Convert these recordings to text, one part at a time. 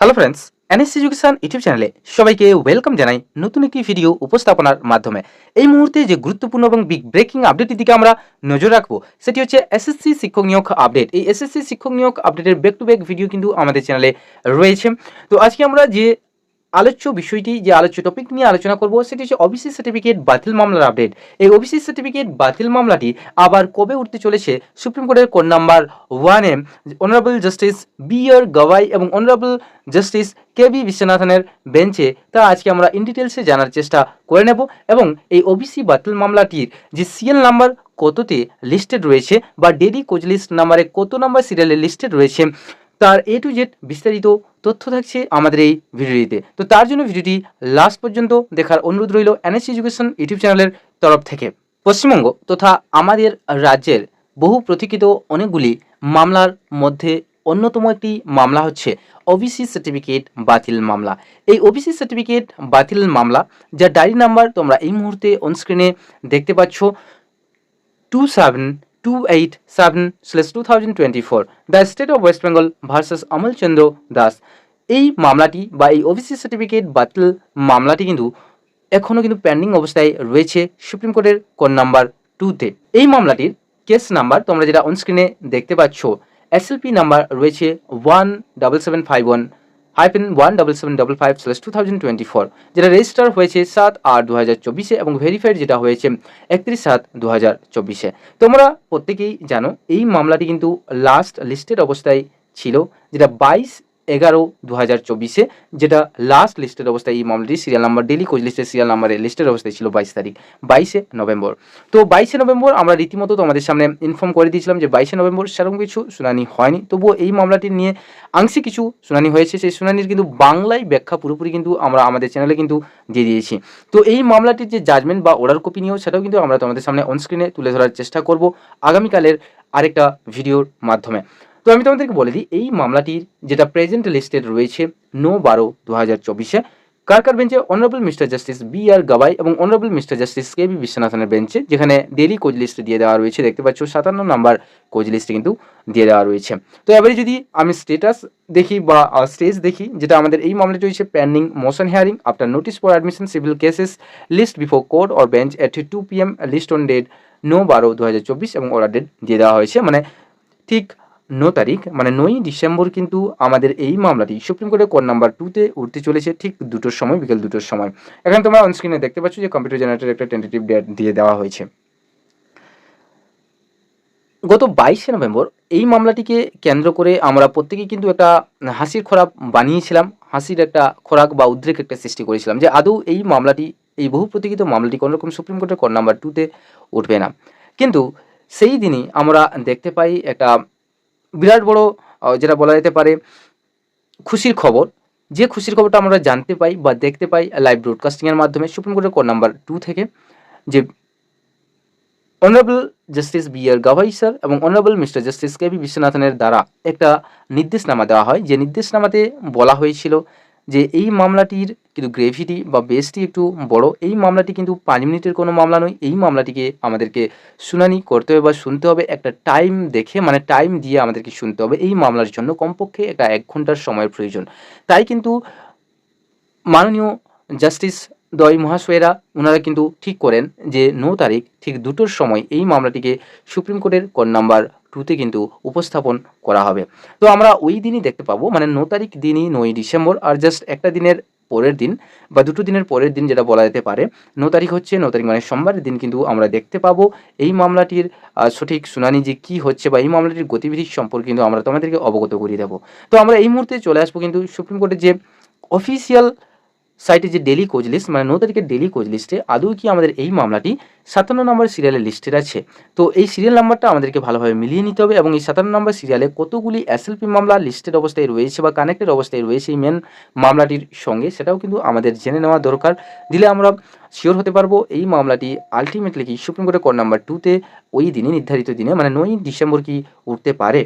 Hello friends NS education YouTube চ্যানেলে সবাইকে welcome জানাই নতুন একটি ভিডিও উপস্থাপনার মাধ্যমে। এই মুহূর্তে যে গুরুত্বপূর্ণ এবং বিগ ব্রেকিং আপডেটের দিকে আমরা নজর রাখব, সেটি হচ্ছে এসএসসি শিক্ষক নিয়োগ আপডেট এই এসএসসি শিক্ষক নিয়োগ আপডেটের ব্যাক টু ব্যাক ভিডিও কিন্তু আমাদের চ্যানেলে রয়েছে। তো আজকে আমরা যে আলোচ্য বিষয়টি যে আলোচ্য টপিক নিয়ে আলোচনা করব, সেটি হচ্ছে ওবিসি সার্টিফিকেট বাতিল মামলার আপডেট এই ওবিসি সার্টিফিকেট বাতিল মামলাটি আবার কবে উঠতে চলেছে? সুপ্রিম কোর্টের কোন নাম্বার ওয়ানে honourable justice B R Gavai এবং অনারেবল জাস্টিস কে বি বিশ্বনাথনের বেঞ্চে তা আজকে আমরা ইন ডিটেলসে জানার চেষ্টা করে নেব এবং এই ওবিসি বাতিল মামলাটির যে সিএল নাম্বার কততে লিস্টেড রয়েছে বা ডেডি কোচ লিস্ট নাম্বারে কত নাম্বার সিরিয়ালে লিস্টেড রয়েছে তার এ টু জেড বিস্তারিত তথ্য থাকছে আমাদের এই ভিডিওটিতে। তো তার জন্য ভিডিওটি লাস্ট পর্যন্ত দেখার অনুরোধ রইল এনএস এডুকেশন ইউটিউব চ্যানেলের তরফ থেকে। পশ্চিমবঙ্গ তথা আমাদের রাজ্যের বহু প্রতীক্ষিত অনেকগুলি মামলার মধ্যে অন্যতম একটি মামলা হচ্ছে ওবিসি সার্টিফিকেট বাতিল মামলা। এই ওবিসি সার্টিফিকেট বাতিল মামলা যা ডায়েরি নাম্বার তোমরা এই মুহূর্তে অনস্ক্রিনে দেখতে পাচ্ছ two seven two eight seven slash two thousand twenty four the state of West Bengal versus Amal Chandra Das এই মামলাটি বা এই ওবিসি সার্টিফিকেট বাতিল মামলাটি কিন্তু এখনও কিন্তু পেন্ডিং অবস্থায় রয়েছে সুপ্রিম কোর্টের কোন নাম্বার টুতে এই মামলাটির কেস নাম্বার তোমরা যেটা অনস্ক্রিনে দেখতে পাচ্ছ এসএলপি নাম্বার রয়েছে one double seven five one hyphen one double seven double five slash two thousand twenty four যেটা রেজিস্টার হয়েছে সাত আট দু হাজার চব্বিশে এবং ভেরিফাইড যেটা হয়েছে একত্রিশ সাত দু হাজার চব্বিশে। তোমরা প্রত্যেকেই জানো এই মামলাটি কিন্তু লাস্ট লিস্টেড অবস্থায় ছিল, যেটা বাইশ এগারো দু হাজার চব্বিশে, যেটা লাস্ট লিস্টের অবস্থায় এই মামলাটি সিরিয়াল নাম্বার ডেলি কোচ লিস্টের সিরিয়াল নাম্বারে লিস্টের অবস্থায় ছিল বাইশ তারিখ, বাইশে নভেম্বর। তো বাইশে নভেম্বর আমরা রীতিমতো তোমাদের সামনে ইনফর্ম করে দিয়েছিলাম যে বাইশে নভেম্বর সেরকম কিছু শুনানি হয়নি। তবুও এই মামলাটি নিয়ে আংশিক কিছু শুনানি হয়েছে। সেই শুনানির কিন্তু বাংলায় ব্যাখ্যা পুরোপুরি কিন্তু আমরা আমাদের চ্যানেলে কিন্তু দিয়ে দিয়েছি। তো এই মামলাটির যে জাজমেন্ট বা অর্ডার কপি নিয়েও সেটাও কিন্তু আমরা তোমাদের সামনে অনস্ক্রিনে তুলে ধরার চেষ্টা করব আগামীকালের আরেকটা ভিডিওর মাধ্যমে। তো আমি তোমাদেরকে বলে দিই, এই মামলাটির যেটা প্রেজেন্ট লিস্টেড রয়েছে নো বারো দু হাজার চব্বিশে কারকার বেঞ্চে honourable mister justice B R Gavai এবং honourable mister justice K B বিশ্বনাথনের বেঞ্চে যেখানে ডেলি কোচ লিস্ট দিয়ে দেওয়া রয়েছে। দেখতে পাচ্ছ, সাতান্ন নাম্বার কোচ লিস্টে কিন্তু দিয়ে দেওয়া রয়েছে। তো এবারে যদি আমি স্টেটাস দেখি বা স্টেজ দেখি, যেটা আমাদের এই মামলাটি রয়েছে pending motion hearing after notice for admission civil cases list before court or bench at two P M list on date no বারো দু হাজার চব্বিশ এবং অর্ডার ডেট দিয়ে দেওয়া হয়েছে। মানে ঠিক ন তারিখ মানে নয়ই ডিসেম্বর কিন্তু আমাদের এই মামলাটি সুপ্রিম কোর্টের কোর্ট নাম্বার টুতে উঠতে চলেছে ঠিক দুটোর সময়, বিকেল দুটোর সময়। এখানে তোমরা অনস্ক্রিনে দেখতে পাচ্ছ যে কম্পিউটার জেনারেটর একটা টেন্টেটিভ ডেট দিয়ে দেওয়া হয়েছে। গত বাইশে নভেম্বর এই মামলাটিকে কেন্দ্র করে আমরা প্রত্যেকেই কিন্তু একটা হাসির খোরাক বানিয়েছিলাম, হাসির একটা খোরাক বা উদ্রেক একটা সৃষ্টি করেছিলাম যে আদৌ এই মামলাটি, এই বহু প্রতীক্ষিত মামলাটি কোনোরকম সুপ্রিম কোর্টের কোর্ট নাম্বার টুতে উঠবে না। কিন্তু সেই দিনই আমরা দেখতে পাই একটা বিরাট বড় যেটা বলা যেতে পারে, খুশির খবর। যে খুশির খবরটা আমরা জানতে পাই বা দেখতে পাই লাইভ ব্রডকাস্টিংয়ের মাধ্যমে, সুপ্রিম কোর্টের কোর্ট নাম্বার টু থেকে, যে honourable justice B R Gavai sir এবং honourable mister justice K B বিশ্বনাথনের দ্বারা একটা নির্দেশনামা দেওয়া হয়। যে নির্দেশনামাতে বলা হয়েছিল যে এই মামলাটির কিন্তু গ্রেভিটি বা বেসটি একটু বড়, এই মামলাটি কিন্তু পাঁচ মিনিটের কোনো মামলা নয়। এই মামলাটিকে আমাদেরকে শুনানি করতে হবে বা শুনতে হবে, একটা টাইম দেখে মানে টাইম দিয়ে আমাদেরকে শুনতে হবে। এই মামলার জন্য কমপক্ষে একটা এক ঘণ্টার সময়ের প্রয়োজন। তাই কিন্তু মাননীয় জাস্টিস দয় মহাশয়েরা ওনারা কিন্তু ঠিক করেন যে ন তারিখ ঠিক দুটোর সময় এই মামলাটিকে সুপ্রিম কোর্টের কোর্ট নাম্বার টুতে কিন্তু উপস্থাপন করা হবে। তো আমরা ওই দিনই দেখতে পাবো মানে ন তারিখ দিনই নয় ডিসেম্বর আর জাস্ট একটা দিনের পরের দিন বা দুটো দিনের পরের দিন যেটা বলা যেতে পারে, ন তারিখ হচ্ছে, ন তারিখ মানে সোমবারের দিন কিন্তু আমরা দেখতে পাবো এই মামলাটির সঠিক শুনানি যে কী হচ্ছে বা এই মামলাটির গতিবিধি সম্পর্কে কিন্তু আমরা তোমাদেরকে অবগত করিয়ে দেবো। তো আমরা এই মুহূর্তে চলে আসব কিন্তু সুপ্রিম কোর্টের যে অফিসিয়াল সাইটে যে ডেলি কোচ লিস্ট মানে ন তারিখের ডেলি কোচ লিস্টে আদৌ কি আমাদের এই মামলাটি সাতান্ন নম্বর সিরিয়ালের লিস্টেড আছে? তো এই সিরিয়াল নাম্বারটা আমাদেরকে ভালোভাবে মিলিয়ে নিতে হবে এবং এই সাতান্ন নম্বর সিরিয়ালে কতগুলি এসএলপি মামলা লিস্টেড অবস্থায় রয়েছে বা কানেক্টেড অবস্থায় রয়েছে এই মেন মামলাটির সঙ্গে, সেটাও কিন্তু আমাদের জেনে নেওয়া দরকার। দিলে আমরা শিওর হতে পারব এই মামলাটি আলটিমেটলি কি সুপ্রিম কোর্টের কোর্ট নাম্বার টুতে ওই দিনে, নির্ধারিত দিনে মানে নয় ডিসেম্বর কি উঠতে পারে,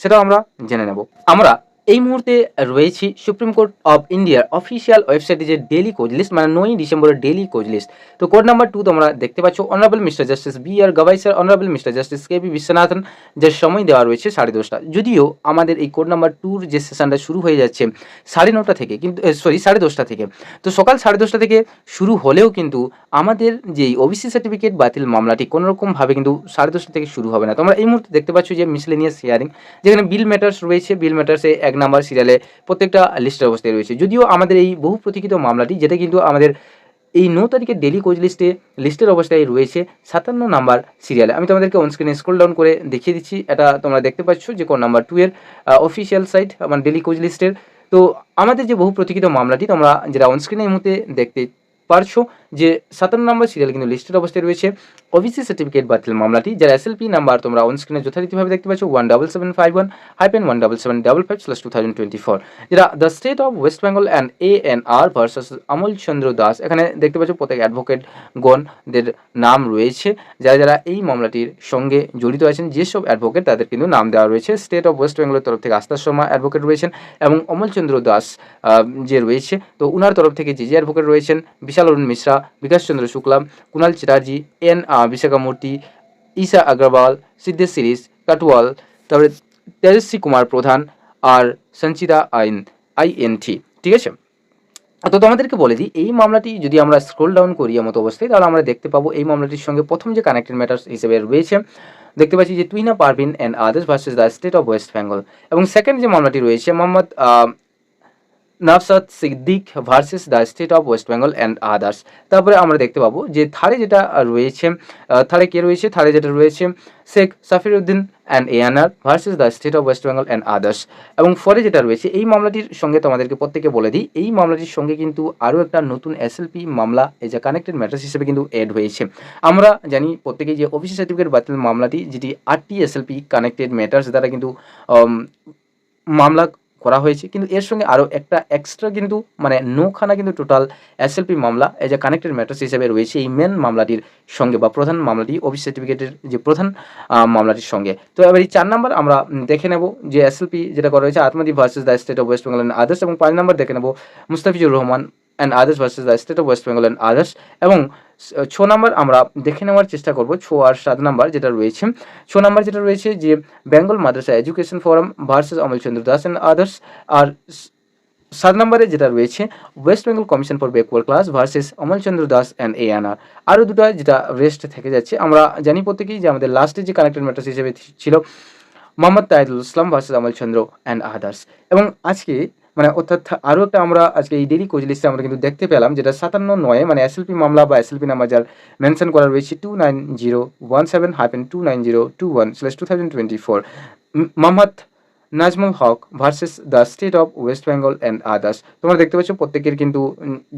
সেটাও আমরা জেনে নেব। আমরা এই মুহূর্তে রয়েছি সুপ্রিম কোর্ট অফ ইন্ডিয়ার অফিসিয়াল ওয়েবসাইটে যে ডেলি কোচ লিস্ট মানে নয় ডিসেম্বরের ডেলি কোচ লিস্ট তো কোড নাম্বার টু তোমরা দেখতে পাচ্ছ honourable mister justice B R Gavai sir honourable mister justice K B Viswanathan যে সময় দেওয়া রয়েছে সাড়ে দশটা। যদিও আমাদের এই কোড নাম্বার টুর যে সেশনটা শুরু হয়ে যাচ্ছে সাড়ে নটা থেকে, কিন্তু সরি সাড়ে দশটা থেকে। তো সকাল সাড়ে দশটা থেকে শুরু হলেও কিন্তু আমাদের যে ওবিসি সার্টিফিকেট বাতিল মামলাটি কোনোরকমভাবে কিন্তু সাড়ে দশটা থেকে শুরু হবে না। তোমরা এই মুহূর্তে দেখতে পাচ্ছ যে মিসলেনিয়াস হিয়ারিং যেখানে বিল ম্যাটার্স রয়েছে বিল ম্যাটার্সে এক নাম্বার সিরিয়ালে প্রত্যেকটা লিস্টের অবস্থায় রয়েছে। যদিও আমাদের এই বহু প্রতীক্ষিত মামলাটি, যেটা কিন্তু আমাদের এই ন তারিখের ডেলি কোচ লিস্টে লিস্টের অবস্থায় রয়েছে, সাতান্ন নাম্বার সিরিয়ালে আমি তোমাদেরকে অনস্ক্রিনে স্ক্রল ডাউন করে দেখিয়ে দিচ্ছি, এটা তোমরা দেখতে পাচ্ছ যে কোন নাম্বার টু এর অফিসিয়াল সাইট মানে ডেলি কোচ লিস্টের তো আমাদের যে বহু প্রতীক্ষিত মামলাটি, তোমরা যেটা অনস্ক্রিনে এই মুহূর্তে দেখতে পারছ যে সাতান্ন নম্বর সিরিয়াল কিন্তু লিস্টের অবস্থায় রয়েছে ওবিসি সার্টিফিকেট বাতিল মামলাটি, যার এস এসএলপি নাম্বার তোমরা অন স্ক্রিনে যথারীতিভাবে দেখতে পাচ্ছ one double seven five one hyphen one double seven double five slash two thousand twenty four যেটা the state of West Bengal and A N R versus Amal Chandra Das এখানে দেখতে পাচ্ছ প্রত্যেক অ্যাডভোকেট গণদের নাম রয়েছে। যারা যারা এই মামলাটির সঙ্গে জড়িত আছেন যেসব অ্যাডভোকেট তাদের কিন্তু নাম দেওয়া রয়েছে। স্টেট অফ ওয়েস্ট বেঙ্গলের তরফ থেকে আস্থা শর্মা অ্যাডভোকেট রয়েছেন এবং অমলচন্দ্র দাস যে রয়েছে, তো উনার তরফ থেকে যে যে অ্যাডভোকেট রয়েছেন, বিশাল অরুণ মিশ্রা বিকাশ চন্দ্র শুক্লা কুণাল চ্যাটার্জি এন আহ, বিশাখা মূর্তি ঈশা আগ্রওয়াল সিদ্ধেশ সিরিজ কাটওয়াল তারপরে তেজস্বী কুমার প্রধান আর সঞ্চিতা আইন আইএনটি ঠিক আছে? তো তোমাদেরকে বলে দিই এই মামলাটি যদি আমরা স্ক্রোল ডাউন করি মতো অবস্থায় তাহলে আমরা দেখতে পাবো এই মামলাটির সঙ্গে প্রথম যে কানেক্টেড ম্যাটার্স হিসেবে রয়েছে দেখতে পাচ্ছি যে Tuina Parveen and others versus the state of West Bengal এবং সেকেন্ড যে মামলাটি রয়েছে Mohammad Nafsad Siddique versus the state of West Bengal and others. তারপরে আমরা দেখতে পাবো যে থারে যেটা রয়েছে থারে কে রয়েছে? থারে যেটা রয়েছে, Sheikh Safiruddin and ANR versus the state of West Bengal and others. এবং ফরে যেটা রয়েছে, এই মামলাটির সঙ্গে তোমাদেরকে প্রত্যেকে বলে দিই, এই মামলাটির সঙ্গে কিন্তু আরও একটা নতুন এসএলপি মামলা, এই যে কানেক্টেড ম্যাটার্স হিসেবে কিন্তু অ্যাড হয়েছে। আমরা জানি প্রত্যেকেই যে অফিসি সার্টিফিকেট বাতিল মামলাটি, যেটি আটটি এসএলপি কানেক্টেড ম্যাটার্স দ্বারা কিন্তু মামলা করা হয়েছে। কিন্তু এর সঙ্গে আরও একটা এক্সট্রা কিন্তু মানে নৌখানা কিন্তু টোটাল এসএলপি মামলা এজ এ কানেক্টেড ম্যাটার্স হিসেবে রয়েছে, এই মেন মামলাটির সঙ্গে বা প্রধান মামলাটি অফিস সার্টিফিকেটের যে প্রধান মামলাটির সঙ্গে। তো এবার এই চার নাম্বার আমরা দেখে নেব যে এসএলপি যেটা করা হয়েছে আত্মদি versus the state of West Bengal others এবং পাঁচ নাম্বার দেখে নেব Mustafizur Rahman and others versus the state of West Bengal and others এবং ছ- নাম্বার আমরা দেখে নেওয়ার চেষ্টা করব, ছ আর সাত নাম্বার যেটা রয়েছে। ছ নাম্বার যেটা রয়েছে যে Bengal Madrasa education forum versus Amalchandra Das and others আর সাত নম্বরে যেটা রয়েছে West Bengal commission for backward class versus Amalchandra Das and এ আনার আরও দুটো যেটা রেস্ট থেকে যাচ্ছে, আমরা জানি প্রত্যেকেই যে আমাদের লাস্টে যে কানেক্টেড ম্যাটার্স হিসেবে ছিল, Mohammad Tahidul Islam versus Amalchandra and others এবং আজকে মানে অর্থাৎ আরও একটা আমরা আজকে এই ডেলি কোচ লিস্টে আমরা কিন্তু দেখতে পেলাম যেটা সাতান্ন নয় মানে এসএলপি মামলা বা এস এসএলপি নাম্বার যার মেনশন করা রয়েছে two nine zero one seven hyphen two nine zero two one slash two thousand twenty four Mohammad Najmul Haque versus the state of West Bengal and others তোমরা দেখতে পাচ্ছ প্রত্যেকের কিন্তু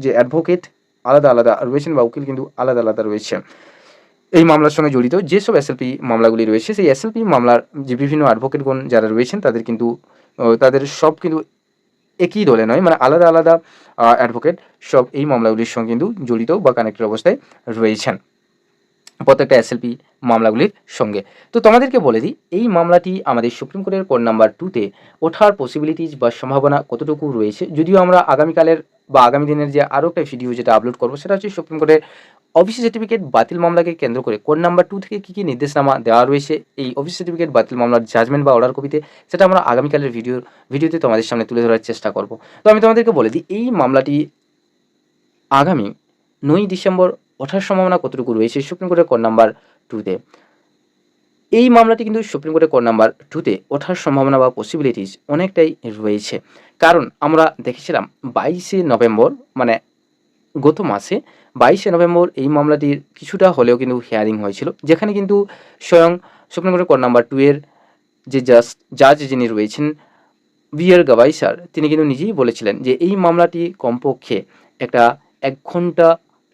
যে advocate আলাদা আলাদা রয়েছেন বা উকিল কিন্তু আলাদা আলাদা রয়েছে। এই মামলার সঙ্গে জড়িত যেসব এসএলপি মামলাগুলি রয়েছে, সেই এস এসএলপি মামলার যে বিভিন্ন অ্যাডভোকেটগণ যারা রয়েছেন, তাদের কিন্তু তাদের সব কিন্তু একই দলে নয় মানে আলাদা আলাদা অ্যাডভোকেট সব এই মামলাগুলির সঙ্গে কিন্তু জড়িত বা কানেক্টেড অবস্থায় রয়েছেন প্রত্যেকটা এসএলপি মামলাগুলির সঙ্গে। তো তোমাদেরকে বলে দিই, এই মামলাটি আমাদের সুপ্রিম কোর্টের কোড নাম্বার টুতে ওঠার পসিবিলিটিস বা সম্ভাবনা কতটুকু রয়েছে, যদিও আমরা আগামীকালের বা আগামী দিনের যে আরও একটা ভিডিও যেটা আপলোড করব, সেটা হচ্ছে সুপ্রিম কোর্টের অফিস সার্টিফিকেট বাতিল মামলাকে কেন্দ্র করে কোড নাম্বার টু থেকে কী কী নির্দেশনামা দেওয়া রয়েছে, এই অফিস সার্টিফিকেট বাতিল মামলার জাজমেন্ট বা অর্ডার কপিতে সেটা আমরা আগামীকালের ভিডিও ভিডিওতে তোমাদের সামনে তুলে ধরার চেষ্টা করব। তো আমি তোমাদেরকে বলে দিই, এই মামলাটি আগামী নয় ডিসেম্বর ওঠার সম্ভাবনা কতটুকু রয়েছে সুপ্রিম কোর্টের কোড নাম্বার টুতে এই মামলাটি কিন্তু সুপ্রিম কোর্টের কোড নাম্বার টুতে ওঠার সম্ভাবনা বা পসিবিলিটিস অনেকটাই রয়েছে। কারণ আমরা দেখেছিলাম বাইশে নভেম্বর মানে গত মাসে বাইশে নভেম্বর এই মামলাটির কিছুটা হলেও কিন্তু হিয়ারিং হয়েছিল, যেখানে কিন্তু স্বয়ং সুপ্রিম কোর্টের কোর্ট নাম্বার টু এর যে জাস্ট জাজ যিনি রয়েছেন বিয়ার গাবাই স্যার তিনি কিন্তু নিজেই বলেছিলেন যে এই মামলাটি কমপক্ষে একটা এক ঘণ্টা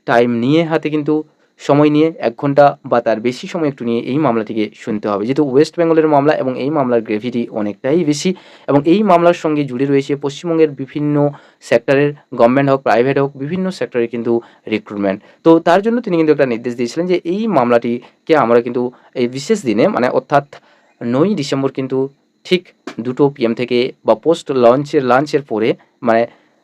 টাইম নিয়ে হাতে কিন্তু সময় নিয়ে, এক ঘণ্টা বা তার বেশি সময় একটু নিয়ে এই মামলাটিকে শুনতে হবে। যেহেতু ওয়েস্ট বেঙ্গলের মামলা এবং এই মামলার গ্রেভিটি অনেকটাই বেশি এবং এই মামলার সঙ্গে জুড়ে রয়েছে পশ্চিমবঙ্গের বিভিন্ন সেক্টরের গভর্নমেন্ট হোক প্রাইভেট হোক, বিভিন্ন সেক্টরের কিন্তু রিক্রুটমেন্ট তো তার জন্য তিনি কিন্তু একটা নির্দেশ দিয়েছিলেন যে এই মামলাটিকে আমরা কিন্তু এই বিশেষ দিনে মানে অর্থাৎ নয় ডিসেম্বর কিন্তু ঠিক দুটো পিএম থেকে বা পোস্ট লঞ্চের লাঞ্চের পরে মানে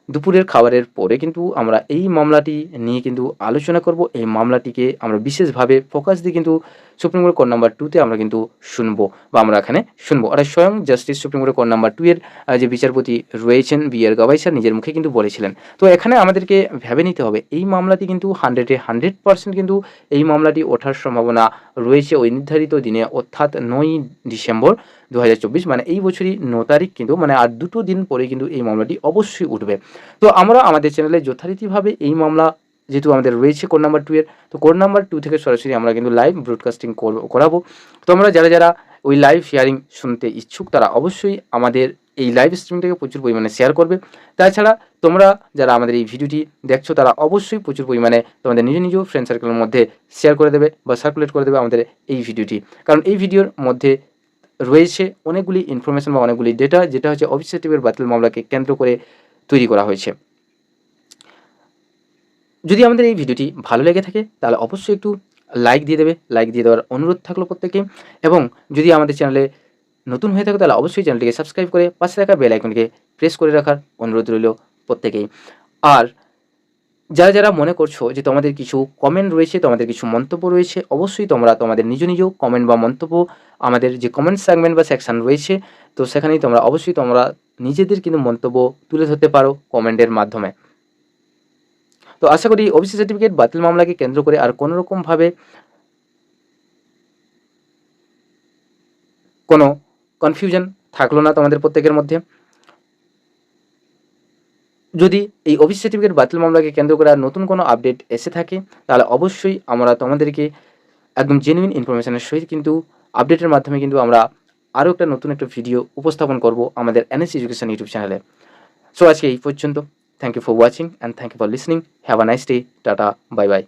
দুপুরের খাবারের পরে কিন্তু আমরা এই মামলাটি নিয়ে কিন্তু আলোচনা করব। এই মামলাটিকে আমরা বিশেষভাবে ফোকাস দিয়ে কিন্তু সুপ্রিম কোর্ট কোর্ট নাম্বার টুতে আমরা কিন্তু শুনব বা আমরা এখানে শুনব। অর্থাৎ স্বয়ং justice supreme court court number two এর যে বিচারপতি রয়েছেন বি আর গাবাই স্যার নিজের মুখে কিন্তু বলেছিলেন। তো এখানে আমাদেরকে ভেবে নিতে হবে, এই মামলাটি কিন্তু হান্ড্রেডে হান্ড্রেড পার্সেন্ট কিন্তু এই মামলাটি ওঠার সম্ভাবনা রয়েছে। ওই নির্ধারিত দিনে অর্থাৎ নয় ডিসেম্বর দু হাজার চব্বিশ মানে এই বছরই ন তারিখ কিন্তু মানে আর দুটো দিন পরে কিন্তু এই মামলাটি অবশ্যই উঠবে। তো আমরা আমাদের চ্যানেলে যথারীতিভাবে এই মামলা যেহেতু আমাদের রয়েছে কোড নাম্বার টু এর, তো কোড নাম্বার টু থেকে সরাসরি আমরা কিন্তু লাইভ ব্রডকাস্টিং করাবো। তো আমরা যারা যারা ওই লাইভ শেয়ারিং শুনতে ইচ্ছুক, তারা অবশ্যই আমাদের এই লাইভ স্ট্রিমটাকে প্রচুর পরিমাণে শেয়ার করবে। তাছাড়া তোমরা যারা আমাদের এই ভিডিওটি দেখছ, তারা অবশ্যই প্রচুর পরিমাণে তোমাদের নিজ নিজ ফ্রেন্ড সার্কেলের মধ্যে শেয়ার করে দেবে বা সার্কুলেট করে দেবে আমাদের এই ভিডিওটি। কারণ এই ভিডিওর মধ্যে রয়েছে অনেকগুলি ইনফরমেশন বা অনেকগুলি ডেটা যেটা হচ্ছে অফিসেটিভের বাতিল মামলাকে কেন্দ্র করে তৈরি করা হয়েছে। যদি আমাদের এই ভিডিওটি ভালো লেগে থাকে, তাহলে অবশ্যই একটু লাইক দিয়ে দেবে। লাইক দিয়ে দেওয়ার অনুরোধ থাকল প্রত্যেকে এবং যদি আমাদের চ্যানেলে নতুন হয়ে থাকে, তাহলে অবশ্যই চ্যানেলটিকে সাবস্ক্রাইব করে পাশে রাখা বেল আইকনকে প্রেস করে রাখার অনুরোধ রইল প্রত্যেকেই। আর যারা যারা মনে করছ যে তোমাদের কিছু কমেন্ট রয়েছে, তোমাদের কিছু মন্তব্য রয়েছে, অবশ্যই তোমরা তোমাদের নিজ নিজ কমেন্ট বা মন্তব্য আমাদের যে কমেন্ট সেগমেন্ট বা সেকশন রয়েছে, তো সেখানেই তোমরা অবশ্যই তোমরা নিজেদের কিন্তু মন্তব্য তুলে ধরতে পারো কমেন্টের মাধ্যমে। তো আশা করি ওবিসি সার্টিফিকেট বাতিল মামলাকে কেন্দ্র করে আর কোনো রকমভাবে কোনো কনফিউশন থাকল না তোমাদের প্রত্যেকের মধ্যে। যদি এই অফিস সার্টিফিকেট বাতিল মামলাকে কেন্দ্র করে নতুন কোনো আপডেট এসে থাকে, তাহলে অবশ্যই আমরা তোমাদেরকে একদম জেনুইন ইনফরমেশনের সহিত কিন্তু আপডেটের মাধ্যমে কিন্তু আমরা আরও একটা নতুন একটা ভিডিও উপস্থাপন করব আমাদের এনএস এডুকেশন ইউটিউব চ্যানেলে সো আজকে এই পর্যন্ত। Thank you for watching and thank you for listening have a nice day tata bye bye